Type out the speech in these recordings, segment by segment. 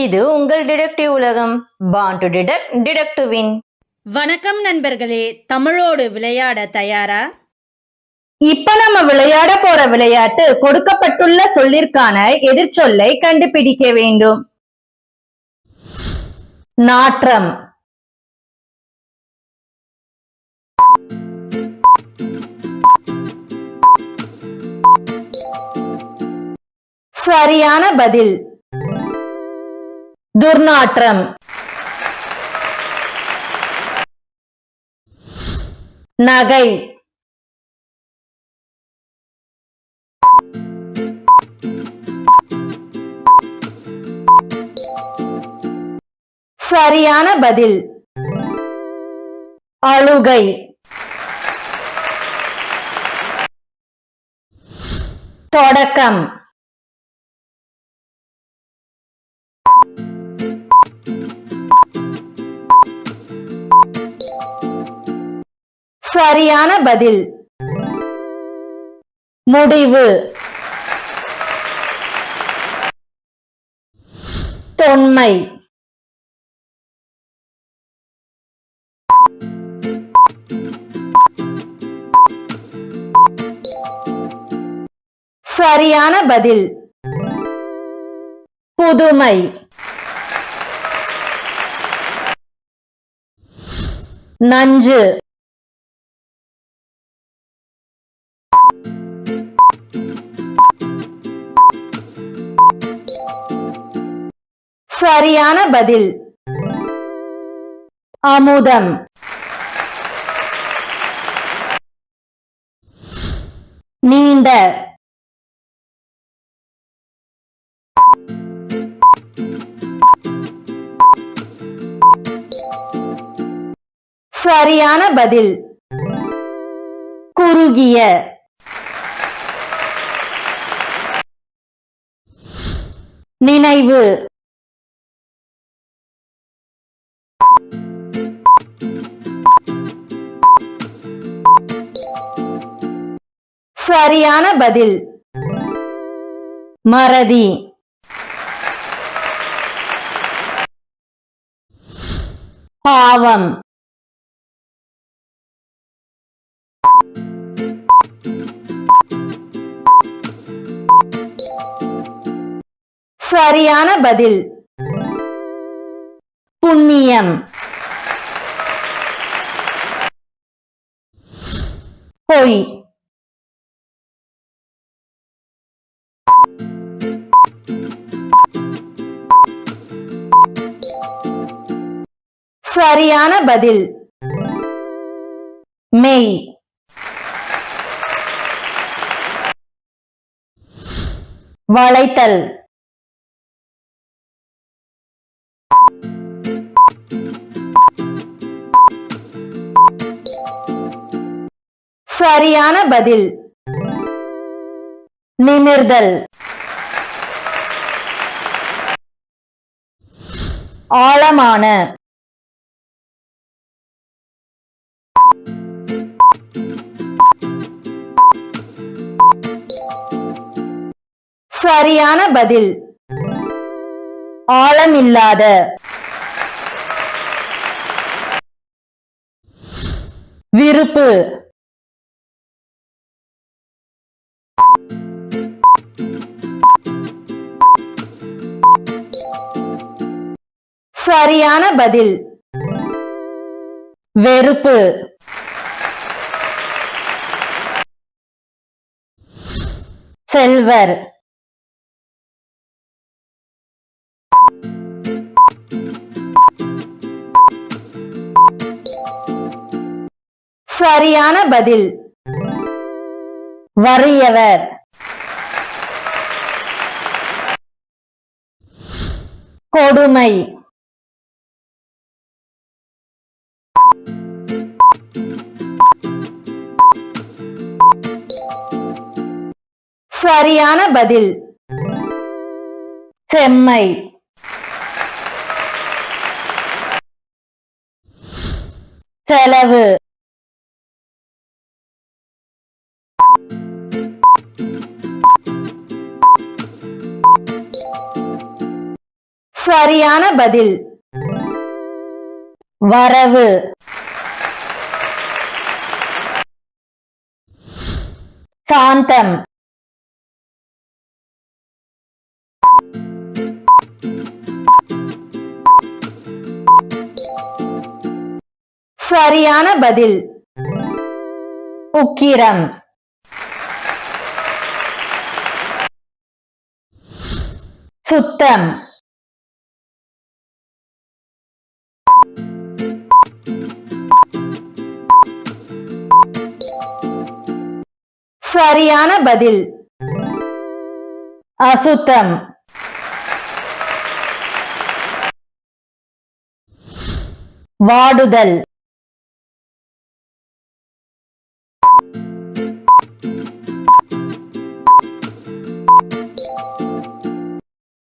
இது உங்கள் டிடெக்டிவ் உலகம். Born to detect detect to win வணக்கம் நண்பர்களே தமிழோடு விளையாட தயாரா? இப்ப நம்ம விளையாட போற விளையாட்டு கொடுக்கப்பட்டுள்ள சொல்லிற்கான எதிர்ச்சொல்லை கண்டுபிடிக்க வேண்டும். நாற்றம். சரியான பதில். துர்நாற்றம். நகை. சரியான பதில். அழுகை. தொடக்கம். சரியான பதில். முடிவு. தொன்மை. சரியான பதில். புதுமை. நஞ்சு சரியான பதில். அமுதம் நீண்ட. சரியான பதில். குறுகிய. நினைவு. சரியான பதில். மறதி. பாவம். சரியான பதில். புண்ணியம். பொய். சரியான பதில். மெய். வளைத்தல். சரியான பதில். நிமிர்தல். ஆழமான. சரியான பதில். ஆழமில்லாத. விருப்பு. சரியான பதில். வெறுப்பு. செல்வர். சரியான பதில். வறியவர். கொடுமை. சரியான பதில். செம்மை. செலவு. சரியான பதில். வரவு. சாந்தம். சரியான பதில். உக்கிரம். சுத்தம். சரியான பதில். அசுத்தம். வாடுதல்.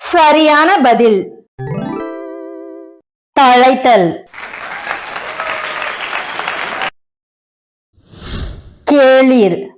சரியான பதில். தழைத்தல் கேளிர்.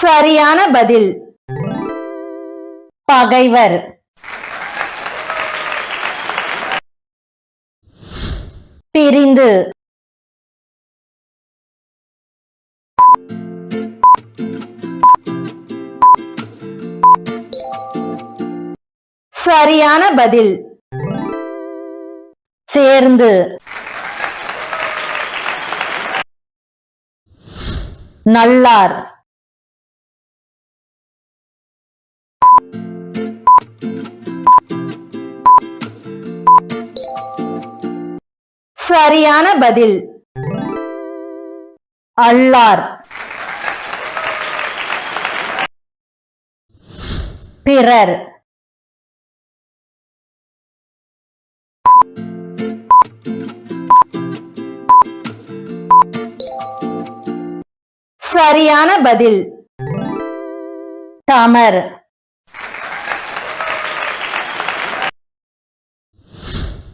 சரியான பதில். பகைவர். பிரிந்து. சரியான பதில். சேர்ந்து. நல்லார். சரியான பதில். அல்லார். பிறர். சரியான பதில். தமர்.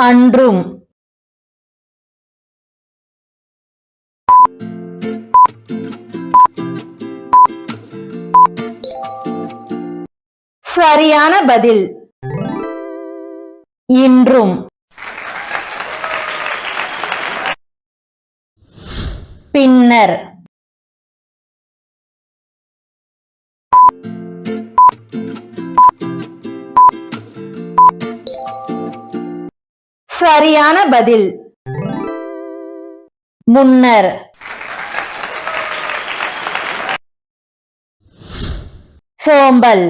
அன்றும். சரியான பதில். இன்றும். பின்னர். சரியான பதில். முன்னர். சோம்பல்.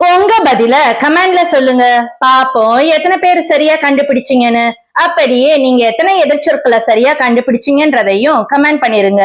உங்க பதில கமெண்ட்ல சொல்லுங்க. பாப்போம் எத்தனை பேர் சரியா கண்டுபிடிச்சீங்கன்னு. அப்படியே நீங்க எத்தனை எதிர்ச்சொற்களை சரியா கண்டுபிடிச்சீங்கன்றதையும் கமெண்ட் பண்ணிருங்க.